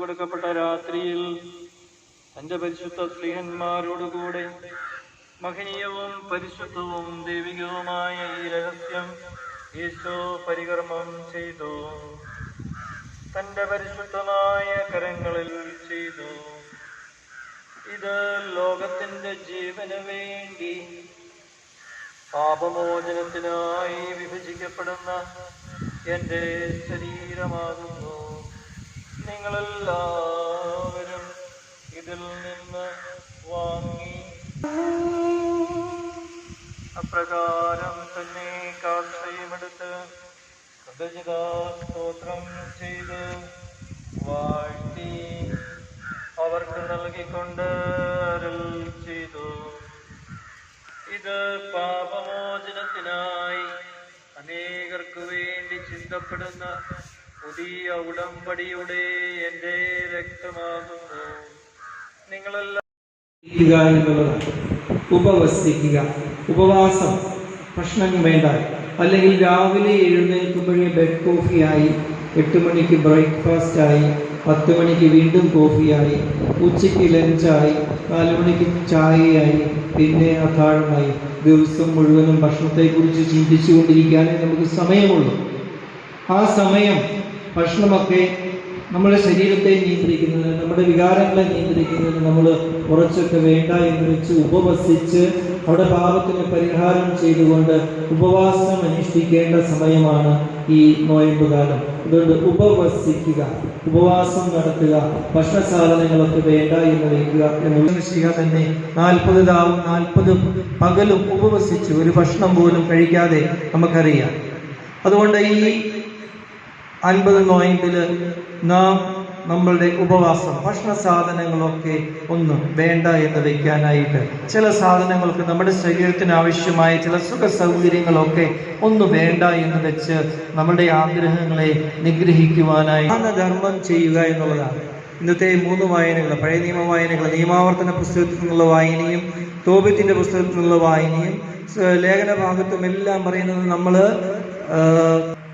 കൊടുക്കപ്പെട്ട രാത്രിയിൽ തന്റെ പരിശുദ്ധ സ്ത്രീഹന്മാരോടുകൂടെ മഹനീയവും പരിശുദ്ധവും ദൈവികവുമായ ഈ രഹസ്യം യേശോ പരികർമ്മം ചെയ്തു. തന്റെ പരിശുദ്ധമായ കരങ്ങളിൽ ചെയ്തു. ഇത് ലോകത്തിന്റെ ജീവന് വേണ്ടി പാപമോചനത്തിനായി വിഭജിക്കപ്പെടുന്ന എന്റെ ശരീരമാകുന്നു. നിങ്ങളെല്ലാവരും ഇതിൽ നിന്ന് വാങ്ങി. അപ്രകാരം തന്നെ സ്തോത്രം ചെയ്ത് വാഴ്ത്തി അവർക്ക് നൽകിക്കൊണ്ട് ചെയ്തു. ഇത് പാപമോചനത്തിനായി അനേകർക്ക് വേണ്ടി ചിന്തപ്പെടുന്ന പുതിയ ഉടമ്പടിയുടെ എന്റെ രക്തമാകുന്നു. നിങ്ങളെല്ലാം ഉപവസിക്കുക ഉപവാസം ഭക്ഷണം വേണ്ട അല്ലെങ്കിൽ രാവിലെ എഴുന്നേൽക്കുമ്പോഴേ ബെഡ് കോഫിയായി എട്ട് മണിക്ക് ബ്രേക്ക്ഫാസ്റ്റായി പത്ത് മണിക്ക് വീണ്ടും കോഫിയായി ഉച്ചയ്ക്ക് ലഞ്ചായി നാല് മണിക്ക് ചായയായി പിന്നെ അത്താഴമായി. ദിവസം മുഴുവനും ഭക്ഷണത്തെക്കുറിച്ച് ചിന്തിച്ചു കൊണ്ടിരിക്കാനേ നമുക്ക് സമയമുള്ളൂ. ആ സമയം ഭക്ഷണമൊക്കെ നമ്മുടെ ശരീരത്തെ നിയന്ത്രിക്കുന്നതിന് നമ്മുടെ വികാരങ്ങളെ നിയന്ത്രിക്കുന്നതിന് നമ്മൾ കുറച്ചൊക്കെ വേണ്ട എന്ന് വെച്ച് ഉപവസിച്ച് അവിടെ പാപത്തിന് പരിഹാരം ചെയ്തുകൊണ്ട് ഉപവാസം അനുഷ്ഠിക്കേണ്ട സമയമാണ് ഈ നോയമ്പ് കാലം. അതുകൊണ്ട് ഉപവസിക്കുക ഉപവാസം നടത്തുക ഭക്ഷണ സാധനങ്ങളൊക്കെ വേണ്ട എന്ന് വയ്ക്കുക എന്നുള്ള തന്നെ. നാൽപ്പത് ദാവും നാൽപ്പത് പകലും ഉപവസിച്ച് ഒരു ഭക്ഷണം പോലും കഴിക്കാതെ നമുക്കറിയാം. അതുകൊണ്ട് ഈ അൻപത് നോയമ്പിൽ നാം നമ്മളുടെ ഉപവാസം ഭക്ഷണ സാധനങ്ങളൊക്കെ ഒന്ന് വേണ്ട എന്ന് വെക്കാനായിട്ട്. ചില സാധനങ്ങൾക്ക് നമ്മുടെ ശരീരത്തിന് ആവശ്യമായ ചില സുഖ സൗകര്യങ്ങളൊക്കെ ഒന്ന് വേണ്ട എന്ന് വെച്ച് നമ്മുടെ ആഗ്രഹങ്ങളെ നിഗ്രഹിക്കുവാനായി ധർമ്മം ചെയ്യുക എന്നുള്ളതാണ്. ഇന്നത്തെ മൂന്ന് വായനകൾ പഴയ നിയമ വായനകൾ നിയമാവർത്തന പുസ്തകത്തിൽ നിന്നുള്ള വായനയും തോപത്തിന്റെ പുസ്തകത്തിൽ നിന്നുള്ള വായനയും ലേഖന ഭാഗത്തും എല്ലാം പറയുന്നത് നമ്മൾ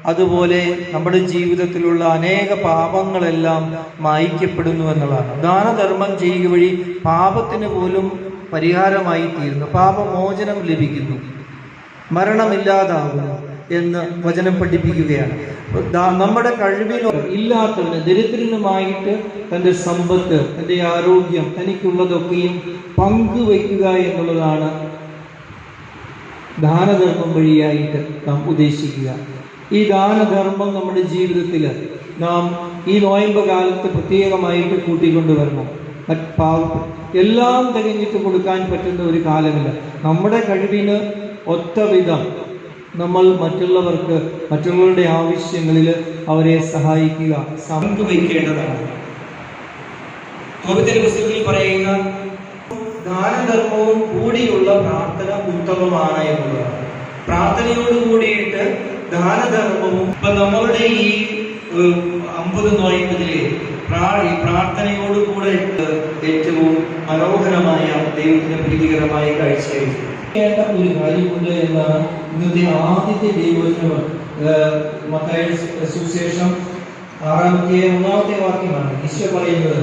അതുപോലെ നമ്മുടെ ജീവിതത്തിലുള്ള അനേക പാപങ്ങളെല്ലാം മായ്ക്കപ്പെടുന്നു എന്നുള്ളതാണ്. ദാനധർമ്മം ചെയ്യുക വഴി പാപത്തിന് പോലും പരിഹാരമായി തീരുന്നു. പാപമോചനം ലഭിക്കുന്നു. മരണമില്ലാതാകുന്നു എന്ന് വചനം പഠിപ്പിക്കുകയാണ്. നമ്മുടെ കഴിവിലോ ഇല്ലാത്തവന് ദരിദ്രനുമായിട്ട് തന്റെ സമ്പത്ത് തന്റെ ആരോഗ്യം തനിക്കുള്ളതൊക്കെയും പങ്കുവയ്ക്കുക എന്നുള്ളതാണ് ദാനധർമ്മം വഴിയായിട്ട് നാം ഉദ്ദേശിക്കുക. ഈ ദാനധർമ്മം നമ്മുടെ ജീവിതത്തിൽ നാം ഈ നോയമ്പ് കാലത്ത് പ്രത്യേകമായിട്ട് കൂട്ടിക്കൊണ്ടുവരണം. വരണം എല്ലാം തികഞ്ഞിട്ട് കൊടുക്കാൻ പറ്റുന്ന ഒരു കാലമില്ല. നമ്മുടെ കഴിവിന് ഒത്ത വിധം നമ്മൾ മറ്റുള്ളവർക്ക് മറ്റുള്ളവരുടെ ആവശ്യങ്ങളിൽ അവരെ സഹായിക്കുക. പങ്കുവയ്ക്കേണ്ടതാണ്. പറയുന്ന ദാനധർമ്മവും കൂടിയുള്ള പ്രാർത്ഥന ഉത്തമമാണ് എന്നുള്ളതാണ്. പ്രാർത്ഥനയോട് കൂടിയിട്ട് ദാനധർമ്മവും ഇപ്പൊ നമ്മളുടെ ഈ അമ്പത് നോയമ്പതിലെ പ്രാർത്ഥനയോട് പ്രാർത്ഥനയോടുകൂടെ ഏറ്റവും മനോഹരമായ ദൈവത്തിന് പ്രീതികരമായ കാഴ്ചയായിരുന്നു ഒരു കാര്യമുണ്ട് എന്നാണ് ഇന്നത്തെ ആദ്യത്തെ ദൈവവചനം മക്കളുടെ സുവിശേഷം ആറാമത്തെ ഒന്നാമത്തെ വാക്യമാണ്. ഈശോ പറയുന്നത്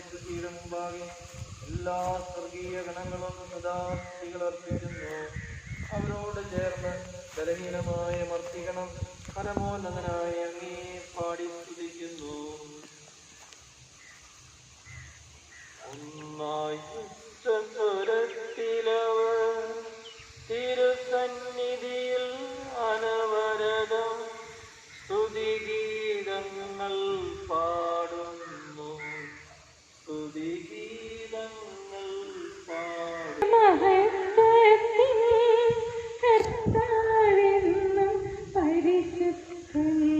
പരമപരിശുദ്ധിയുടെ മുമ്പാകെ എല്ലാ സ്വർഗീയ ഗണങ്ങളും സദാർത്ഥികൾ അർപ്പിക്കുന്നു. അവരോട് ചേർന്ന് ബലഹീനമായ മർത്തികണം പരമോന്നതനായ അങ്ങേ പാടി സ്തുതിക്കുന്നു. ഒന്നായി Mm-hmm.